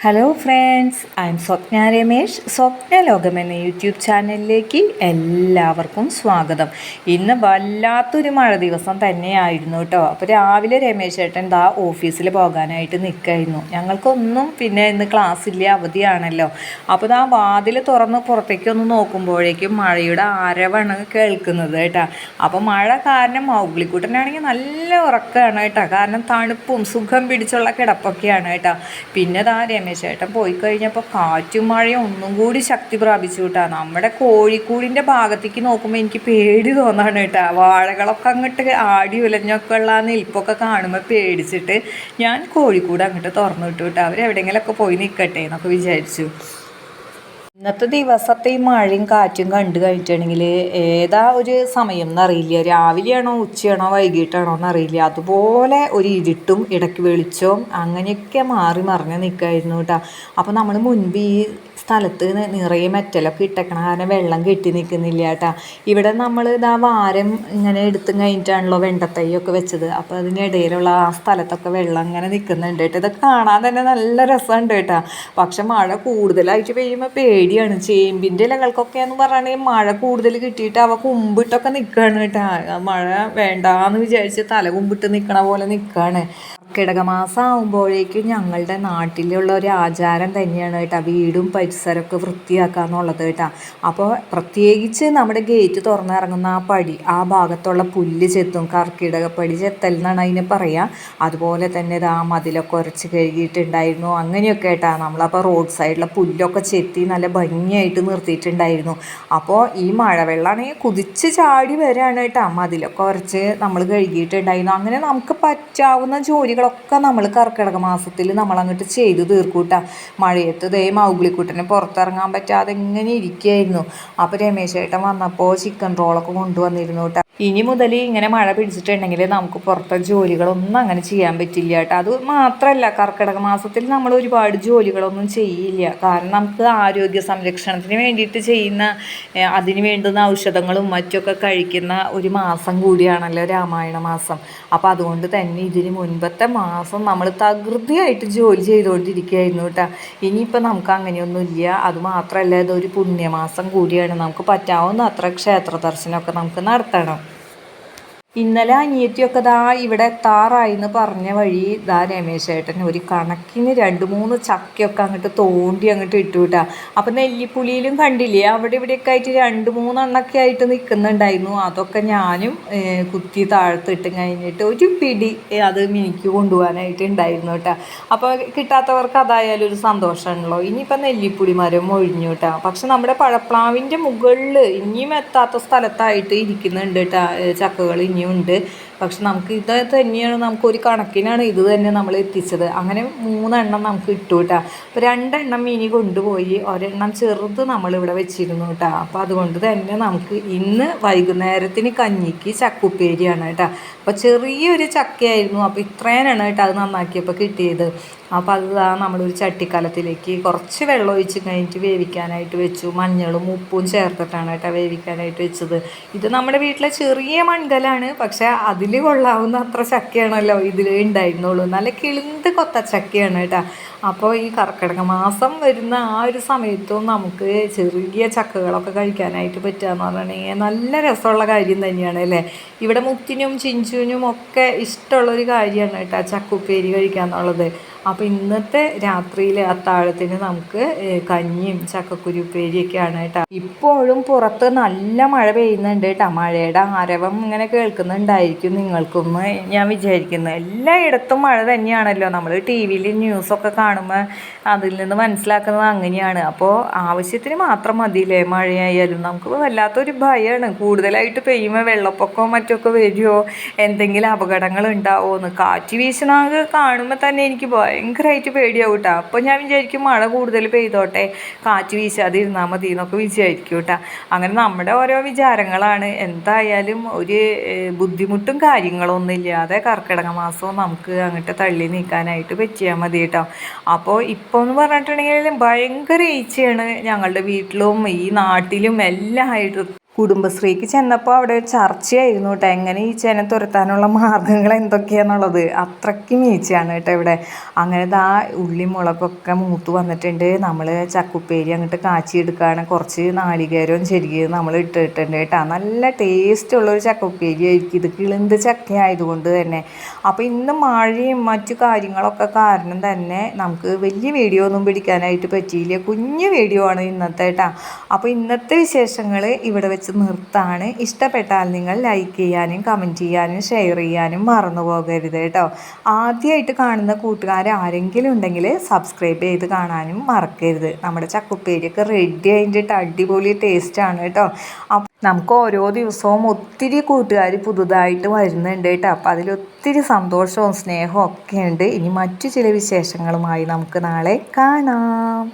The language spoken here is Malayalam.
Hello friends I am Swapna Ramesh Swapna Lokam എന്ന യൂട്യൂബ് ചാനലിലേക്ക് എല്ലാവർക്കും സ്വാഗതം. ഇന്ന് വല്ലാത്തൊരു മഴ ദിവസം തന്നെയായിരുന്നു കേട്ടോ അപ്പോൾ രാവിലെ രമേശ് ചേട്ടൻ ദാ ഓഫീസിൽ പോകാനായിട്ട് നിൽക്കായിരുന്നു ഞങ്ങൾക്കൊന്നും പിന്നെ ഇന്ന് ക്ലാസ് ഇല്ല അവധിയാണല്ലോ. അപ്പോൾ ആ വാതിൽ തുറന്ന് പുറത്തേക്ക് ഒന്ന് നോക്കുമ്പോഴേക്കും മഴയുടെ ആരവാണ് കേൾക്കുന്നത് കേട്ടോ. അപ്പോൾ മഴ കാരണം മൗഗ്ലിക്കുട്ടനാണെങ്കിൽ നല്ല ഉറക്കമാണ് കേട്ടോ. കാരണം തണുപ്പും സുഖം പിടിച്ചുള്ള കിടപ്പൊക്കെയാണ് കേട്ടോ. പിന്നെ ദാ രമേശ് ചേട്ടൻ പോയി കഴിഞ്ഞപ്പോൾ കാറ്റും മഴയും ഒന്നും കൂടി ശക്തി പ്രാപിച്ചു കേട്ടാ. നമ്മുടെ കോഴിക്കൂടിന്റെ ഭാഗത്തേക്ക് നോക്കുമ്പോൾ എനിക്ക് പേടി തോന്നാണ് കേട്ടാ. വാഴകളൊക്കെ അങ്ങോട്ട് ആടി ഉലഞ്ഞൊക്കെ ഉള്ള നിൽപ്പൊക്കെ കാണുമ്പോൾ പേടിച്ചിട്ട് ഞാൻ കോഴിക്കൂട് അങ്ങോട്ട് തുറന്നു വിട്ടു കേട്ടോ. അവരെവിടെയെങ്കിലുമൊക്കെ പോയി നിൽക്കട്ടെ എന്നൊക്കെ വിചാരിച്ചു. ഇന്നത്തെ ദിവസത്തെ ഈ മഴയും കാറ്റും കണ്ടു കഴിഞ്ഞിട്ടുണ്ടെങ്കിൽ ഏതാ ഒരു സമയം എന്നറിയില്ല. രാവിലെയാണോ ഉച്ചയാണോ വൈകിട്ടാണോ എന്നറിയില്ല. അതുപോലെ ഒരു ഇരുട്ടും ഇടയ്ക്ക് വെളിച്ചവും അങ്ങനെയൊക്കെ മാറി മറിഞ്ഞ് നിൽക്കായിരുന്നു കേട്ടോ. അപ്പോൾ നമ്മൾ മുൻപ് ഈ സ്ഥലത്ത് നിറയെ മെറ്റലൊക്കെ ഇട്ടേക്കണ കാരണം വെള്ളം കെട്ടി നിൽക്കുന്നില്ല കേട്ടോ. ഇവിടെ നമ്മൾ ഇതാ വാരം ഇങ്ങനെ എടുത്തും കഴിഞ്ഞിട്ടാണല്ലോ വെണ്ടത്തൈയൊക്കെ വെച്ചത്. അപ്പോൾ അതിനിടയിലുള്ള ആ സ്ഥലത്തൊക്കെ വെള്ളം ഇങ്ങനെ നിൽക്കുന്നുണ്ട് കേട്ടോ. ഇതൊക്കെ കാണാൻ തന്നെ നല്ല രസമുണ്ട് കേട്ടോ. പക്ഷെ മഴ കൂടുതലായിട്ട് പെയ്യുമ്പോൾ പേടിയാണ്. ചേമ്പിന്റെ ഇലകൾക്കൊക്കെ എന്ന് പറയുകയാണെങ്കിൽ മഴ കൂടുതൽ കിട്ടിയിട്ട് അവ കുമ്പിട്ടൊക്കെ നിൽക്കുകയാണ് കേട്ടോ. മഴ വേണ്ടാന്ന് വിചാരിച്ച് തല കുമ്പിട്ട് നിൽക്കണ പോലെ നിൽക്കുകയാണ് കിടകമാസം ആകുമ്പോഴേക്കും ഞങ്ങളുടെ നാട്ടിലുള്ള ഒരു ആചാരം തന്നെയാണ് കേട്ടോ. വീടും പരിസരമൊക്കെ വൃത്തിയാക്കുക എന്നുള്ളത് കേട്ടോ. അപ്പോൾ പ്രത്യേകിച്ച് നമ്മുടെ ഗേറ്റ് തുറന്നിറങ്ങുന്ന ആ പടി ആ ഭാഗത്തുള്ള പുല്ല് ചെത്തും കർക്കിടകപ്പടി ചെത്തൽ എന്നാണ് അതിനെ പറയുക അതുപോലെ തന്നെ ആ മതിലൊക്കെ ഉരച്ച് കഴുകിയിട്ടുണ്ടായിരുന്നു. അങ്ങനെയൊക്കെ കേട്ടോ നമ്മളപ്പോൾ റോഡ് സൈഡിലെ പുല്ലൊക്കെ ചെത്തി നല്ല ഭംഗിയായിട്ട് നിർത്തിയിട്ടുണ്ടായിരുന്നു. അപ്പോൾ ഈ മഴവെള്ളമാണെങ്കിൽ കുതിച്ച് ചാടി വരാണ് കേട്ടോ. മതിലൊക്കെ ഉരച്ച് നമ്മൾ കഴുകിയിട്ടുണ്ടായിരുന്നു. അങ്ങനെ നമുക്ക് പറ്റാവുന്ന ജോലികളൊക്കെ നമ്മൾ കർക്കിടക മാസത്തിൽ നമ്മൾ അങ്ങോട്ട് ചെയ്തു തീർക്കൂട്ട. മഴയത്ത് ദേ മൗഗ്ലിക്കുട്ടനെ പുറത്തിറങ്ങാൻ പറ്റാതെ ഇങ്ങനെ ഇരിക്കുകയായിരുന്നു അപ്പോൾ രമേശ് ചേട്ടൻ വന്നപ്പോൾ ചിക്കൻ റോളൊക്കെ കൊണ്ടുവന്നിരുന്നു കേട്ടോ ഇനി മുതൽ ഇങ്ങനെ മഴ പിടിച്ചിട്ടുണ്ടെങ്കിൽ നമുക്ക് പുറത്തെ ജോലികളൊന്നും അങ്ങനെ ചെയ്യാൻ പറ്റില്ല കേട്ടോ അത് മാത്രമല്ല കർക്കിടക മാസത്തിൽ നമ്മൾ ഒരുപാട് ജോലികളൊന്നും ചെയ്യില്ല. കാരണം നമുക്ക് ആരോഗ്യ സംരക്ഷണത്തിന് വേണ്ടിയിട്ട് ചെയ്യുന്ന അതിന് വേണ്ടുന്ന ഔഷധങ്ങളും മറ്റൊക്കെ കഴിക്കുന്ന ഒരു മാസം കൂടിയാണല്ലോ രാമായണ മാസം. അപ്പോൾ അതുകൊണ്ട് തന്നെ ഇതിന് മുൻപത്തെ മാസം നമ്മൾ തകൃതിയായിട്ട് ജോലി ചെയ്തുകൊണ്ടിരിക്കുകയായിരുന്നു കേട്ടോ. ഇനിയിപ്പോൾ നമുക്ക് അങ്ങനെയൊന്നുമില്ല. അത് മാത്രമല്ല ഇതൊരു പുണ്യമാസം കൂടിയാണ്. നമുക്ക് പറ്റാവുന്ന അത്ര ക്ഷേത്ര ദർശനമൊക്കെ നമുക്ക് നടത്തണം. ഇന്നലെ അനിയത്തിയൊക്കെ ദാ ഇവിടെ എത്താറായി എന്ന് പറഞ്ഞ വഴി ദാ രമേശേട്ടൻ ഒരു കണക്കിന് രണ്ട് മൂന്ന് ചക്കയൊക്കെ അങ്ങോട്ട് തോണ്ടി അങ്ങോട്ട് ഇട്ടു വിട്ടാ അപ്പം നെല്ലിപ്പുളിയിലും കണ്ടില്ലേ? അവിടെ ഇവിടെയൊക്കെ ആയിട്ട് രണ്ട് മൂന്നെണ്ണൊക്കെ ആയിട്ട് നിൽക്കുന്നുണ്ടായിരുന്നു അതൊക്കെ ഞാനും കുത്തി താഴ്ത്തിട്ട് കഴിഞ്ഞിട്ട് ഒരു പിടി അത് മിനിക്ക് കൊണ്ടുപോകാനായിട്ട് ഉണ്ടായിരുന്നു കേട്ടോ അപ്പോൾ കിട്ടാത്തവർക്ക് അതായാലും ഒരു സന്തോഷമാണല്ലോ. ഇനിയിപ്പോൾ നെല്ലിപ്പുളി മരം ഒഴിഞ്ഞു കേട്ടോ പക്ഷെ നമ്മുടെ പഴപ്ലാവിന്റെ മുകളിൽ ഇനിയും എത്താത്ത സ്ഥലത്തായിട്ട് ഇരിക്കുന്നുണ്ട് കേട്ടോ ചക്കകൾ ഇനിയും ഉണ്ട് പക്ഷെ നമുക്ക് ഇത് തന്നെയാണ് നമുക്ക് ഒരു കണക്കിനാണ് ഇത് തന്നെ നമ്മൾ എത്തിച്ചത്. അങ്ങനെ മൂന്നെണ്ണം നമുക്ക് ഇട്ടു കേട്ടോ. അപ്പോൾ രണ്ടെണ്ണം ഇനി കൊണ്ടുപോയി ഒരെണ്ണം ചെറുത് നമ്മളിവിടെ വെച്ചിരുന്നു കേട്ടോ. അപ്പോൾ അതുകൊണ്ട് തന്നെ നമുക്ക് ഇന്ന് വൈകുന്നേരത്തിന് കഞ്ഞിക്ക് ചക്കുപ്പേരിയാണ് കേട്ടോ. അപ്പോൾ ചെറിയൊരു ചക്കയായിരുന്നു. അപ്പോൾ ഇത്രേനാണ് കേട്ടോ അത് നന്നാക്കിയപ്പോൾ കിട്ടിയത്. അപ്പോൾ അത് നമ്മളൊരു ചട്ടിക്കലത്തിലേക്ക് കുറച്ച് വെള്ളം ഒഴിച്ച് കഴിഞ്ഞിട്ട് വേവിക്കാനായിട്ട് വെച്ചു. മഞ്ഞളും ഉപ്പും ചേർത്തിട്ടാണ് കേട്ടോ വേവിക്കാനായിട്ട് വെച്ചത്. ഇത് നമ്മുടെ വീട്ടിലെ ചെറിയ മൺകലാണ്. പക്ഷേ അതിൽ കൊള്ളാവുന്ന അത്ര ചക്കയാണല്ലോ ഇതിൽ ഉണ്ടായിരുന്നുള്ളൂ. നല്ല കിളിന്ത് കൊത്ത ചക്കയാണ് കേട്ടോ. അപ്പോൾ ഈ കർക്കിടക മാസം വരുന്ന ആ ഒരു സമയത്തും നമുക്ക് ചെറിയ ചക്കകളൊക്കെ കഴിക്കാനായിട്ട് പറ്റുക എന്ന് പറഞ്ഞിട്ടുണ്ടെങ്കിൽ നല്ല രസമുള്ള കാര്യം തന്നെയാണ് അല്ലേ? ഇവിടെ മുത്തിനും ചിഞ്ചുവിനും ഒക്കെ ഇഷ്ടമുള്ളൊരു കാര്യമാണ് കേട്ടോ ചക്കുപ്പേരി കഴിക്കുക എന്നുള്ളത് അപ്പോൾ ഇന്നത്തെ രാത്രിയിൽ അത്താഴത്തിന് നമുക്ക് കഞ്ഞിയും ചക്കക്കുരു ചക്കക്കുരുപ്പേരിയൊക്കെയാണ് കേട്ടോ ഇപ്പോഴും പുറത്ത് നല്ല മഴ പെയ്യുന്നുണ്ട് കേട്ടോ മഴയുടെ ആരവം ഇങ്ങനെ കേൾക്കുന്നുണ്ടായിരിക്കും നിങ്ങൾക്കൊന്ന് ഞാൻ വിചാരിക്കുന്നു. എല്ലായിടത്തും മഴ തന്നെയാണല്ലോ. നമ്മൾ ടി വിയിൽ ന്യൂസൊക്കെ കാണുമ്പോൾ അതിൽ നിന്ന് മനസ്സിലാക്കുന്നത് അങ്ങനെയാണ്. അപ്പോൾ ആവശ്യത്തിന് മാത്രം മതിയില്ലേ? മഴയായാലും നമുക്ക് വല്ലാത്തൊരു ഭയമാണ് കൂടുതലായിട്ട് പെയ്യുമ്പോൾ വെള്ളപ്പൊക്കമോ മറ്റൊക്കെ വരുമോ എന്തെങ്കിലും അപകടങ്ങൾ ഉണ്ടാവുമോ എന്ന് കാറ്റ് വീശുന്ന കാണുമ്പോൾ തന്നെ എനിക്ക് ഭയങ്കരമായിട്ട് പേടിയാവും കേട്ടോ അപ്പോൾ ഞാൻ വിചാരിക്കും മഴ കൂടുതൽ പെയ്തോട്ടെ കാറ്റ് വീശാതിരുന്നാൽ മതി എന്നൊക്കെ വിചാരിക്കും കേട്ടോ. അങ്ങനെ നമ്മുടെ ഓരോ വിചാരങ്ങളാണ്. എന്തായാലും ഒരു ബുദ്ധിമുട്ടും കാര്യങ്ങളൊന്നും ഇല്ലാതെ കർക്കിടക മാസവും നമുക്ക് അങ്ങോട്ട് തള്ളി നീക്കാനായിട്ട് പറ്റിയാൽ മതി കേട്ടോ. അപ്പോൾ ഇപ്പോൾ എന്ന് പറഞ്ഞിട്ടുണ്ടെങ്കിൽ ഭയങ്കര ഈച്ചയാണ് ഞങ്ങളുടെ വീട്ടിലും ഈ നാട്ടിലും എല്ലാം ആയിട്ട് കുടുംബശ്രീക്ക് ചെന്നപ്പോൾ അവിടെ ചർച്ചയായിരുന്നു കേട്ടോ എങ്ങനെ ഈ ചേന തുരത്താനുള്ള മാർഗങ്ങൾ എന്തൊക്കെയാണെന്നുള്ളത് അത്രയ്ക്ക് മീച്ചയാണ് കേട്ടോ ഇവിടെ. അങ്ങനെ ആ ഉള്ളി മുളകൊക്കെ മൂത്ത് വന്നിട്ടുണ്ട്. നമ്മൾ ചക്കുപ്പേരി അങ്ങോട്ട് കാച്ചിയെടുക്കുകയാണ് കുറച്ച് നാളികേരവും ശരിക്കും നമ്മൾ ഇട്ടിട്ടുണ്ട് കേട്ടോ നല്ല ടേസ്റ്റ് ഉള്ളൊരു ചക്കുപ്പേരി ആയിരിക്കും. ഇത് കിളിന്ത് ചക്ക ആയതുകൊണ്ട് തന്നെ. അപ്പോൾ ഇന്ന് മഴയും മറ്റു കാര്യങ്ങളൊക്കെ കാരണം തന്നെ നമുക്ക് വലിയ വീഡിയോ ഒന്നും പിടിക്കാനായിട്ട് പറ്റിയില്ല. കുഞ്ഞു വീഡിയോ ആണ് ഇന്നത്തെ കേട്ടോ അപ്പോൾ ഇന്നത്തെ വിശേഷങ്ങൾ ഇവിടെ വെച്ച് നിർത്താണ്. ഇഷ്ടപ്പെട്ടാൽ നിങ്ങൾ ലൈക്ക് ചെയ്യാനും കമന്റ് ചെയ്യാനും ഷെയർ ചെയ്യാനും മറന്നു പോകരുത് കേട്ടോ. ആദ്യമായിട്ട് കാണുന്ന കൂട്ടുകാർ ആരെങ്കിലും ഉണ്ടെങ്കിൽ സബ്സ്ക്രൈബ് ചെയ്ത് കാണാനും മറക്കരുത്. നമ്മുടെ ചക്കുപ്പേരിയൊക്കെ റെഡി ആയിട്ട് അടിപൊളി ടേസ്റ്റാണ് കേട്ടോ. അപ്പം നമുക്ക് ഓരോ ദിവസവും ഒത്തിരി കൂട്ടുകാർ പുതുതായിട്ട് വരുന്നുണ്ട് കേട്ടോ. അപ്പോൾ അതിലൊത്തിരി സന്തോഷവും സ്നേഹവും ഒക്കെ ഉണ്ട്. ഇനി മറ്റു ചില വിശേഷങ്ങളുമായി നമുക്ക് നാളെ കാണാം.